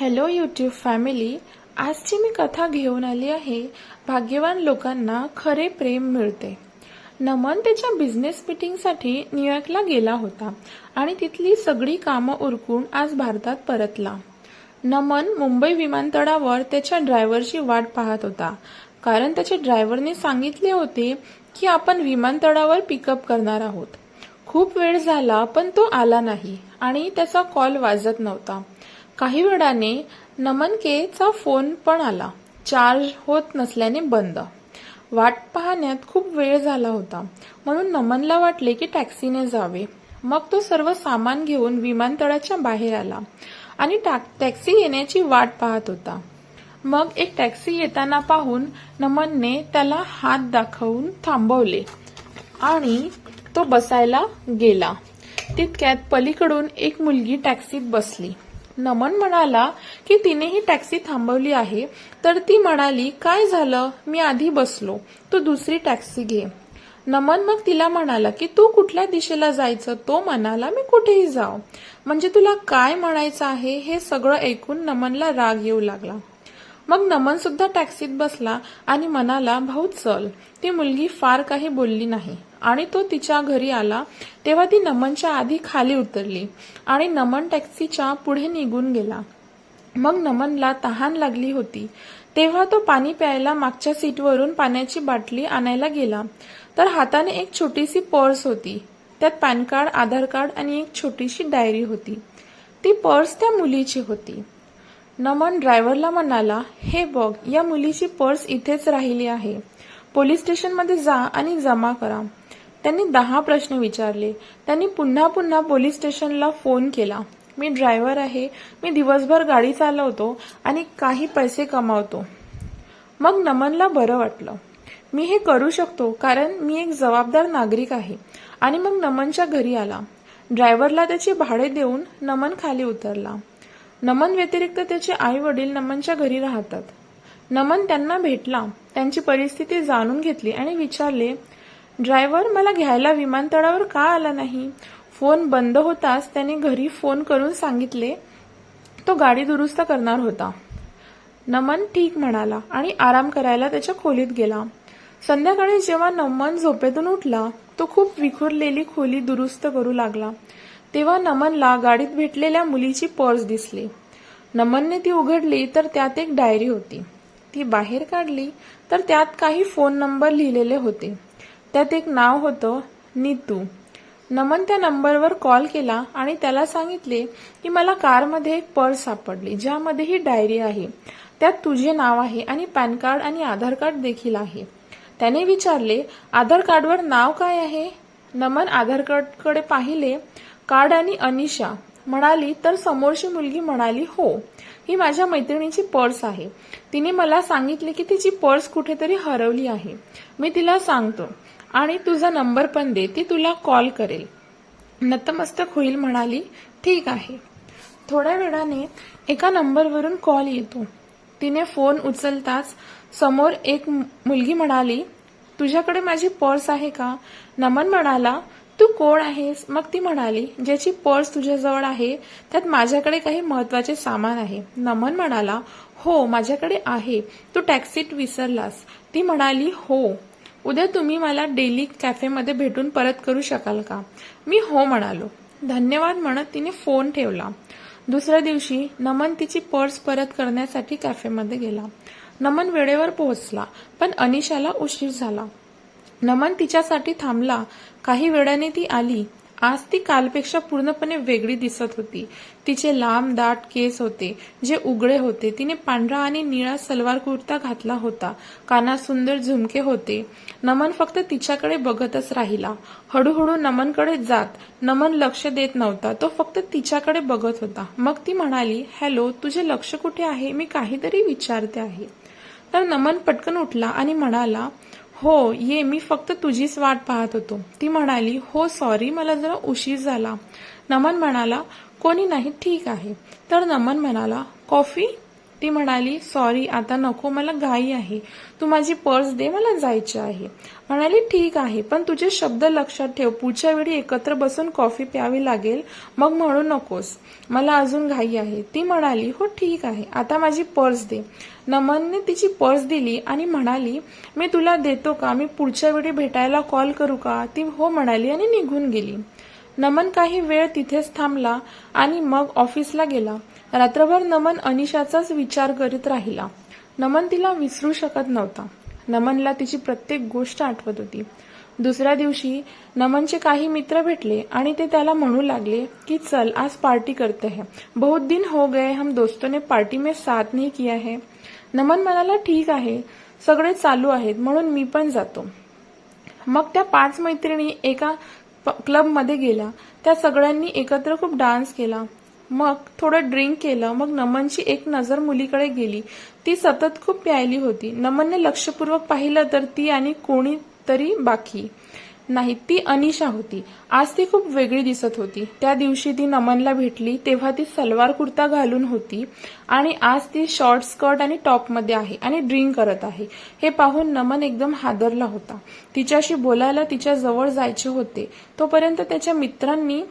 Hello YouTube family आजची मी कथा घेऊन आली आहे. भाग्यवान लोकांना खरे प्रेम मिळते. नमन त्याच्या बिझनेस मीटिंगसाठी न्यूयॉर्कला गेला होता आणि तिथली सगळी कामं उरकून आज भारतात परतला. नमन मुंबई विमानतळावर त्याच्या ड्रायव्हरची वाट पाहत होता. कारण त्याच्या ड्रायव्हरने सांगितले होते की आपण विमानतळावर पिकअप करणार आहोत. खूप वेळ झाला पण तो आला नाही आणि त्याचा कॉल वाजत नव्हता. काही वेळाने नमनकेचा फोन पण आला. चार्ज होत नसल्याने बंद. वाट पाहण्यात खूप वेळ झाला होता. म्हणून नमनला वाटले की टॅक्सीने जावे. मग तो सर्व सामान घेऊन विमानतळाच्या बाहेर आला आणि टॅक्सी येण्याची वाट पाहत होता. मग एक टॅक्सी येताना पाहून नमनने त्याला हात दाखवून थांबवले आणि तो बसायला गेला. तितक्यात पलीकडून एक मुलगी टॅक्सीत बसली. नमन म्हणाला की तिने ही टॅक्सी थांबवली आहे. तर ती म्हणाली काय झालं? मी आधी बसलो. तू दुसरी टॅक्सी घे. नमन मग तिला म्हणाला की तू कुठल्या दिशेला जायचं? तो म्हणाला मी कुठेही जाव म्हणजे तुला काय म्हणायचं आहे हे सगळं ऐकून नमनला राग येऊ लागला. मग नमन सुद्धा टॅक्सीत बसला आणि मनाला भाऊ चल. ती मुलगी फार काही बोलली नाही. आणि तो तिच्या घरी आला तेव्हा ती नमनच्या आधी खाली उतरली आणि नमन टॅक्सीच्या पुढे निघून गेला. मग नमनला तहान लागली होती. तेव्हा तो पाणी प्यायला मागच्या सीटवरून पाण्याची बाटली आणायला गेला. तर हाताने एक छोटीशी पर्स होती. त्यात पॅन कार्ड आधार कार्ड आणि एक छोटीशी डायरी होती. ती पर्स त्या मुलीची होती. नमन ड्रायव्हरला म्हणाला हे बघ या मुलीची पर्स इथेच राहिली आहे. पोलीस स्टेशनमध्ये जा आणि जमा करा. त्यांनी दहा प्रश्न विचारले. त्यांनी पुन्हा पुन्हा पोलीस स्टेशनला फोन केला. मी ड्रायव्हर आहे. मी दिवसभर गाडी चालवतो आणि काही पैसे कमावतो. मग नमनला बरं वाटलं. मी हे करू शकतो कारण मी एक जबाबदार नागरिक आहे. आणि मग नमनच्या घरी आला. ड्रायव्हरला त्याचे भाडे देऊन नमन खाली उतरला. नमन व्यतिरिक्त त्याचे आई वडील नमनच्या घरी राहतात. नमन त्यांना भेटला त्यांची परिस्थिती जाणून घेतली आणि विचारले ड्रायव्हर मला घ्यायला विमानतळावर का आला नाही? फोन बंद होताच त्याने घरी फोन करून सांगितले तो गाडी दुरुस्त करणार होता. नमन ठीक म्हणाला आणि आराम करायला त्याच्या खोलीत गेला. संध्याकाळी जेव्हा नमन झोपेतून उठला तो खूप विखुरलेली खोली दुरुस्त करू लागला. तेव्हा नमनला गाडीत भेटलेल्या मुलीची पर्स दिसली. नमनने ती उघडली तर त्यात एक डायरी होती. ती बाहेर काढली तर त्यात काही फोन नंबर लिहिलेले होते. त्यात एक नाव होतं नीतू. नमन त्या नंबरवर कॉल केला आणि त्याला सांगितले की मला कारमध्ये एक पर्स सापडली ज्यामध्ये ही डायरी आहे. त्यात तुझे नाव आहे आणि पॅन कार्ड आणि आधार कार्ड देखील आहे. त्याने विचारले आधार कार्डवर नाव काय आहे? नमन आधार कार्डकडे पाहिले कार्ड आणि अनिशा म्हणाली तर समोरची मुलगी म्हणाली हो ही माझ्या मैत्रिणीची पर्स आहे. तिने मला सांगितले की तिची पर्स कुठेतरी हरवली आहे. मी तिला सांगतो आणि तुझा नंबर पण दे ती तुला कॉल करेल. नतमस्तक होईल म्हणाली ठीक आहे. थोड्या वेळाने एका नंबरवरून कॉल येतो. तिने फोन उचलताच समोर एक मुलगी म्हणाली तुझ्याकडे माझी पर्स आहे का? नमन म्हणाला तू कोण आहेस? मग ती म्हणाली ज्याची पर्स तुझ्याजवळ आहे त्यात माझ्याकडे काही महत्त्वाचे सामान आहे. नमन म्हणाला हो माझ्याकडे आहे. तू टॅक्सीत विसरलास. ती म्हणाली हो. उद्या तुम्ही मला डेली कॅफेमध्ये भेटून परत करू शकाल का? मी हो म्हणालो. धन्यवाद म्हणत तिने फोन ठेवला. दुसऱ्या दिवशी नमन तिची पर्स परत करण्यासाठी कॅफेमध्ये गेला. नमन वेळेवर पोहोचला पण अनिशाला उशीर झाला. नमन तिच्यासाठी थांबला. काही वेळाने ती आली. आज ती कालपेक्षा पूर्णपणे वेगळी दिसत होती. तिचे लांब दाट केस होते जे उघडे होते. तिने पांढरा आणि निळा सलवार कुर्ता घातला होता. कानात सुंदर झुमके होते. नमन फक्त तिच्याकडे बघतच राहिला. हळूहळू नमनकडे जात. नमन लक्ष देत नव्हता. तो फक्त तिच्याकडे बघत होता. मग ती म्हणाली हॅलो तुझे लक्ष कुठे आहे? मी काहीतरी विचारते आहे. तर नमन पटकन उठला आणि म्हणाला हो ये मी फक्त तुझीच वाट पाहत होतो. ती म्हणाली हो सॉरी मला जरा उशीर झाला. नमन म्हणाला कोणी नाही ठीक आहे. तर नमन म्हणाला कॉफी? ती म्हणाली सॉरी आता नको मला घाई आहे. तू माझी पर्स दे मला जायचे आहे. म्हणाली ठीक आहे पण तुझे शब्द लक्षात ठेव. पुढच्या वेळी एकत्र बसून कॉफी प्यावी लागेल मग म्हणू नकोस. मला अजून घाई आहे. ती म्हणाली हो ठीक आहे आता माझी पर्स दे. नमनने तिची पर्स दिली आणि म्हणाली मी तुला देतो का? मी पुढच्या वेळी भेटायला कॉल करू का? ती हो म्हणाली आणि निघून गेली. नमन काही वेळ तिथेच थांबला आणि मग ऑफिसला गेला. रात्रभर नमन अनिशाचाच विचार करीत राहिला. नमन तिला विसरू शकत नव्हता. नमनला तिची प्रत्येक गोष्ट आठवत होती. दुसऱ्या दिवशी नमनचे काही मित्र भेटले आणि ते त्याला म्हणू लागले की चल आज पार्टी करते है. बहुत दिन हो गए हम दोस्तों ने पार्टी में साथ नहीं किया है. नमन म्हणाला ठीक आहे. सगळे चालू आहेत म्हणून मी पण जातो. मग त्या पाच मैत्रिणी एका क्लबमध्ये गेल्या. त्या सगळ्यांनी एकत्र खूप डान्स केला. मग थोडं ड्रिंक केलं मग नमनची एक नजर मुलीकडे गेली. ती सतत खूप प्यायली होती. नमनने लक्षपूर्वक पाहिलं तर ती आणि कोणीतरी बाकी. नाही ती अनिशा होती. आज ती खूप वेगळी दिसत होती. त्या दिवशी ती नमनला भेटली तेव्हा ती सलवार कुर्ता घालून होती आणि आज ती शॉर्ट स्कर्ट आणि टॉपमध्ये आहे आणि ड्रिंक करत आहे. हे पाहून नमन एकदम हादरला होता. तिच्याशी बोलायला तिच्या जवळ जायचे होते. तोपर्यंत त्याच्या मित्रांनी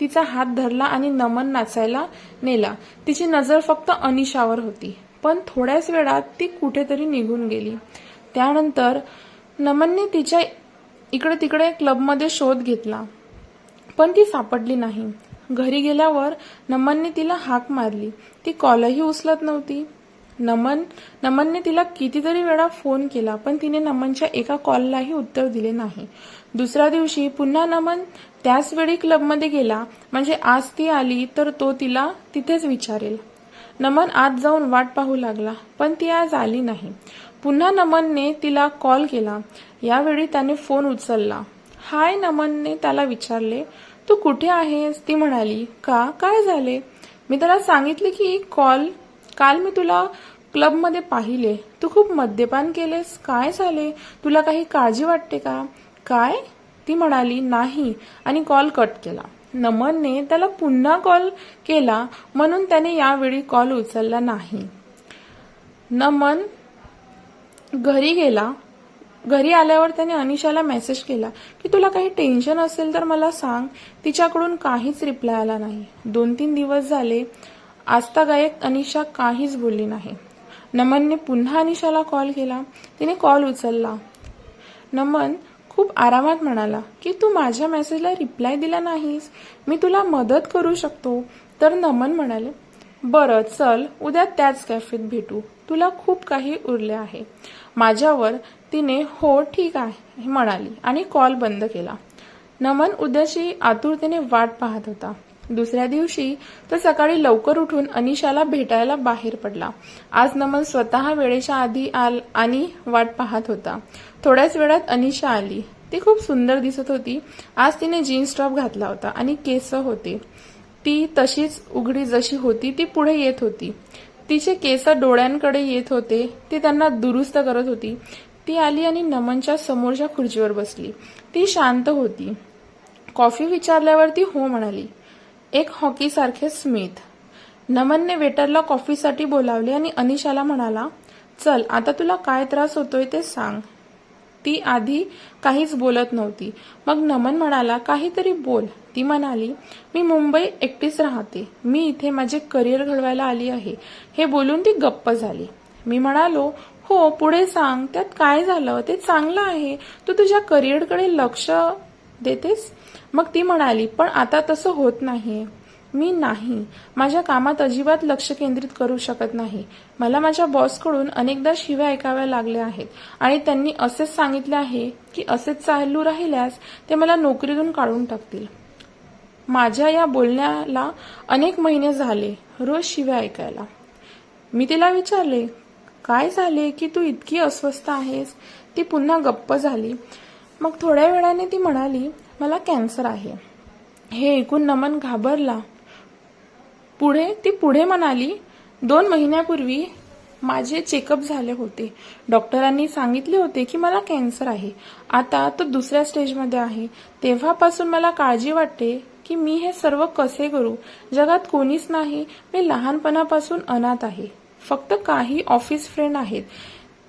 तिचा हात धरला आणि नमन नाचायला नेला. तिची नजर फक्त अनिशावर होती. पण थोड्याच वेळात ती कुठेतरी निघून गेली. त्यानंतर नमनने तिच्या इकडे तिकडे क्लबमध्ये शोध घेतला. पण ती सापडली नाही. घरी गेल्यावर नमनने तिला हाक मारली. ती कॉलही उचलत नव्हती. नमन नमनने तिला कितीतरी वेळा फोन केला पण तिने नमनच्या एका कॉललाही उत्तर दिले नाही. दुसऱ्या दिवशी पुन्हा नमन त्याच वेळी क्लबमध्ये गेला म्हणजे आज ती आली तर तो तिला तिथेच विचारेल. नमन आत जाऊन वाट पाहू लागला पण ती आज आली नाही. पुन्हा नमनने तिला कॉल केला. यावेळी त्याने फोन उचलला. हाय नमनने त्याला विचारले तू कुठे आहेस? ती म्हणाली का काय झाले? मी त्याला सांगितले की कॉल काल मी तुला क्लबमध्ये पाहिले तू खूप मद्यपान केलेस. काय झाले? तुला काही काळजी वाटते का? काय? ती म्हणाली नाही. आणि कॉल कट केला. नमनने त्याला पुन्हा कॉल केला म्हणून त्याने यावेळी कॉल उचलला नाही. नमन घरी गेला. घरी आल्यावर त्याने अनिशाला मेसेज केला की तुला काही टेन्शन असेल तर मला सांग. तिच्याकडून काहीच रिप्लाय आला नाही. दोन तीन दिवस झाले. आस्तागायक अनिशा काहीच बोलली नाही. नमनने पुन्हा अनिशाला कॉल केला. तिने कॉल उचलला. नमन खूप आरामात म्हणाला की तू माझ्या मेसेजला रिप्लाय दिला नाहीस? मी तुला मदत करू शकतो. तर नमन म्हणाले बरं चल उद्या त्याच कॅफेत भेटू. तुला खूप काही उरले आहे. माझ्यावर तिने हो ठीक आहे म्हणाली आणि कॉल बंद केला. नमन उद्याची आतुरतेने वाट पाहत होता. दुसऱ्या दिवशी तो सकाळी लवकर उठून अनिशाला भेटायला बाहेर पडला. आज नमन स्वतः वेळेच्या आधी आल आणि वाट पाहत होता. थोड्याच वेळात अनिशा आली. ती खूप सुंदर दिसत होती. आज तिने जीन्स टॉप घातला होता आणि केस होते. ती तशीच उघडी जशी होती ती पुढे येत होती. तिचे केस डोळ्यांकडे येत होते. ती त्यांना दुरुस्त करत होती. ती आली आणि नमनच्या समोरच्या खुर्चीवर बसली. ती शांत होती. कॉफी विचारल्यावर ती हो म्हणाली. एक हॉकीसारखे स्मिथ नमनने वेटरला कॉफीसाठी बोलावले आणि अनिशाला म्हणाला चल आता तुला काय त्रास होतोय ते सांग. ती आधी काहीच बोलत नव्हती. मग नमन म्हणाला काहीतरी बोल. ती म्हणाली मी मुंबई एकटीच राहते. मी इथे माझे करिअर घडवायला आली आहे. हे बोलून ती गप्प झाली. मी म्हणालो हो पुढे सांग. त्यात काय झालं? ते चांगलं आहे. तू तुझ्या करिअरकडे लक्ष देतेस? मग ती म्हणाली पण आता तसं होत नाही. मी नाही. माझ्या कामात अजिबात लक्ष केंद्रित करू शकत नाही. मला माझ्या बॉसकडून अनेकदा शिव्या ऐकाव्या लागल्या आहेत. आणि त्यांनी असेच सांगितले आहे की असेच चालू राहिल्यास ते मला नोकरीतून काढून टाकतील. माझ्या या बोलण्याला अनेक महिने झाले रोज शिव्या ऐकायला. मी तिला विचारले काय झाले? की तू इतकी अस्वस्थ आहेस? ती पुन्हा गप्प झाली. मग थोड्या वेळाने ती म्हणाली मला कॅन्सर आहे. हे ऐकून नमन घाबरला. पुढे ती पुढे म्हणाली दोन महिन्यापूर्वी माझे चेकअप झाले होते. डॉक्टरांनी सांगितले होते की मला कॅन्सर आहे. आता तो दुसऱ्या स्टेजमध्ये आहे. तेव्हापासून मला काळजी वाटते की मी हे सर्व कसे करू? जगात कोणीच नाही. मी लहानपणापासून अनाथ आहे. फक्त काही ऑफिस फ्रेंड आहेत.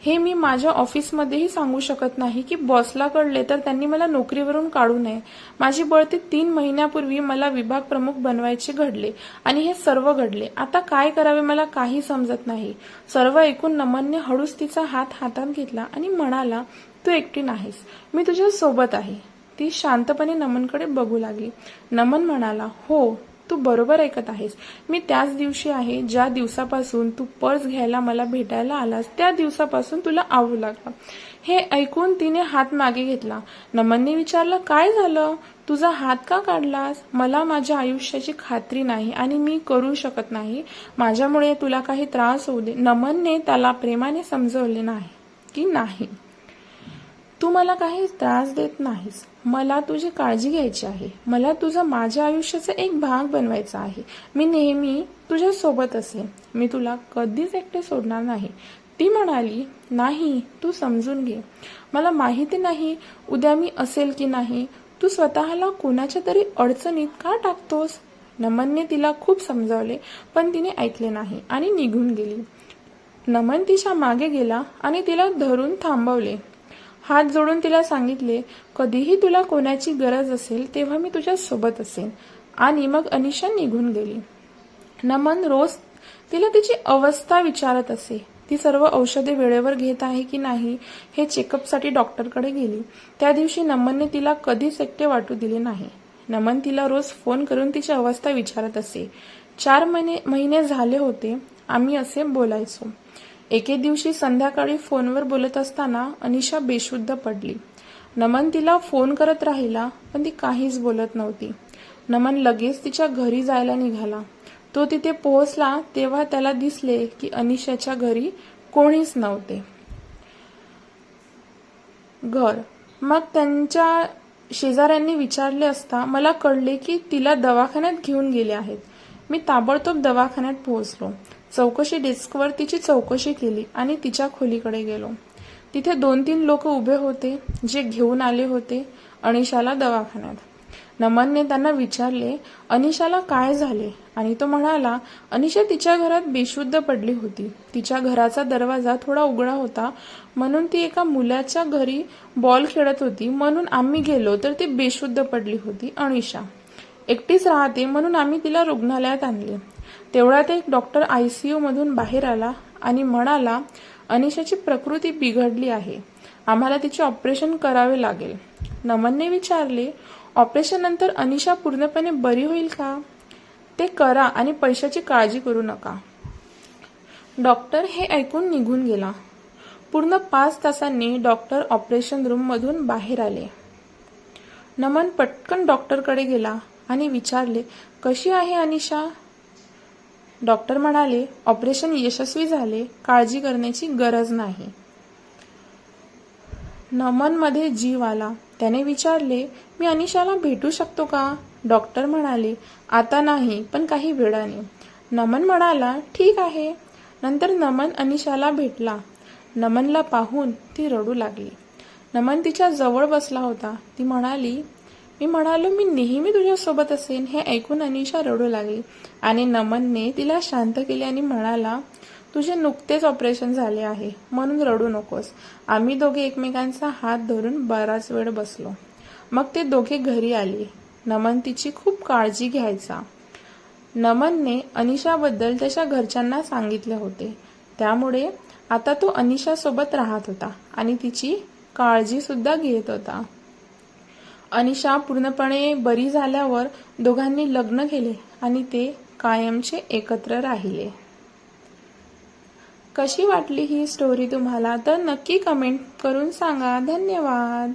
हे मी माझ्या ऑफिसमध्येही सांगू शकत नाही की बॉसला कळले तर त्यांनी मला नोकरीवरून काढू नये. माझी बळती तीन महिन्यापूर्वी मला विभाग प्रमुख बनवायचे घडले आणि हे सर्व घडले. आता काय करावे मला काही समजत नाही. सर्व ऐकून नमनने हळूच तिचा हात हातात घेतला आणि म्हणाला तू एकटी नाहीस. मी तुझ्या सोबत आहे. ती शांतपणे नमनकडे बघू लागली. नमन म्हणाला हो तू बरोबर ऐकत आहेस. मी त्याच दिवशी आहे ज्या दिवसापासून तू पर्स घ्यायला मला भेटायला आलास त्या दिवसापासून तुला आवू लागला. हे ऐकून तिने हात मागे घेतला. नमनने विचारलं काय झालं? तुझा हात का काढलास? मला माझ्या आयुष्याची खात्री नाही आणि मी करू शकत नाही. माझ्यामुळे तुला काही त्रास होऊ दे. नमनने त्याला प्रेमाने समजवले नाही की नाही. तू मला काही त्रास देत नाहीस. मला तुझी काळजी घ्यायची आहे. मला तुझं माझ्या आयुष्याचा एक भाग बनवायचा आहे. मी नेहमी तुझ्या सोबत असेन. मी तुला कधीच एकटे सोडणार नाही. ती म्हणाली नाही तू समजून घे. मला माहिती नाही उद्या मी असेल की नाही. तू स्वतःला कोणाच्या तरी अडचणीत का टाकतोस? नमनने तिला खूप समजावले पण तिने ऐकले नाही आणि निघून गेली. नमन तिच्यामागे गेला आणि तिला धरून थांबवले. हात जोडून तिला सांगितले कधीही तुला कोणाची गरज असेल तेव्हा मी तुझ्या सोबत असेन. आणि मग अनिशा निघून गेली. नमन रोज तिला तिची अवस्था विचारत असे. ती सर्व औषधे वेळेवर घेत आहे की नाही हे चेकअपसाठी डॉक्टरकडे गेली. त्या दिवशी नमनने तिला कधीच एकटे वाटू दिले नाही. नमन तिला रोज फोन करून तिची अवस्था विचारत असे. चार महिने महिने झाले होते आम्ही असे बोलायचो. एके दिवशी संध्याकाळी फोनवर बोलत असताना अनिशा बेशुद्ध पडली. नमन तिला फोन करत राहिला पण ती काहीच बोलत नव्हती. नमन लगेच तिच्या घरी जायला निघाला. तो तिथे पोहोचला तेव्हा त्याला दिसले की अनिशाच्या घरी कोणीच नव्हते. घर. मग त्यांच्या शेजाऱ्यांनी विचारले असता मला कळले की तिला दवाखान्यात घेऊन गेले आहेत. मी ताबडतोब दवाखान्यात पोहोचलो. चौकशी डेस्कवर तिची चौकशी केली आणि तिच्या खोलीकडे गेलो. तिथे दोन तीन लोक उभे होते जे घेऊन आले होते अनिशाला दवाखान्यात. नमनने त्यांना विचारले अनिशाला काय झाले? आणि तो म्हणाला अनिशा तिच्या घरात बेशुद्ध पडली होती. तिच्या घराचा दरवाजा थोडा उघडा होता म्हणून ती एका मुलाच्या घरी बॉल खेळत होती. म्हणून आम्ही गेलो तर ती बेशुद्ध पडली होती अनिशा. एकटीच राहते म्हणून आम्ही तिला रुग्णालयात आणले. तेवढ्यात एक डॉक्टर आय सी मधून बाहेर आला आणि म्हणाला अनिशाची प्रकृती बिघडली आहे. आम्हाला तिचे ऑपरेशन करावे लागेल. नमनने विचारले ऑपरेशन नंतर अनिशा पूर्णपणे बरी होईल का? ते करा आणि पैशाची काळजी करू नका. डॉक्टर हे ऐकून निघून गेला. पूर्ण पाच तासांनी डॉक्टर ऑपरेशन रूम मधून बाहेर आले. नमन पटकन डॉक्टरकडे गेला. आणि विचारले कशी आहे अनिशा? डॉक्टर म्हणाले ऑपरेशन यशस्वी झाले काळजी करण्याची गरज नाही. नमनमध्ये जीव आला. त्याने विचारले मी अनिशाला भेटू शकतो का? डॉक्टर म्हणाले आता नाही पण काही वेळाने. नमन म्हणाला ठीक आहे. नंतर नमन अनिशाला भेटला. नमनला पाहून ती रडू लागली. नमन तिच्या जवळ बसला होता. ती म्हणाली मी म्हणालो मी नेहमी तुझ्यासोबत असेन. हे ऐकून अनिशा रडू लागली आणि नमनने तिला शांत केले आणि म्हणाला तुझे नुकतेच ऑपरेशन झाले आहे म्हणून रडू नकोस. आम्ही दोघे एकमेकांचा हात धरून बराच वेळ बसलो. मग ते दोघे घरी आले. नमन तिची खूप काळजी घ्यायचा. नमनने अनिशाबद्दल त्याच्या घरच्यांना सांगितले होते. त्यामुळे आता तो अनिशासोबत राहत होता आणि तिची काळजीसुद्धा घेत होता. अनिशा पूर्णपणे बरी झाल्यावर दोघांनी लग्न केले आणि ते कायमचे एकत्र राहिले. कशी वाटली ही स्टोरी तुम्हाला? तर नक्की कमेंट करून सांगा. धन्यवाद.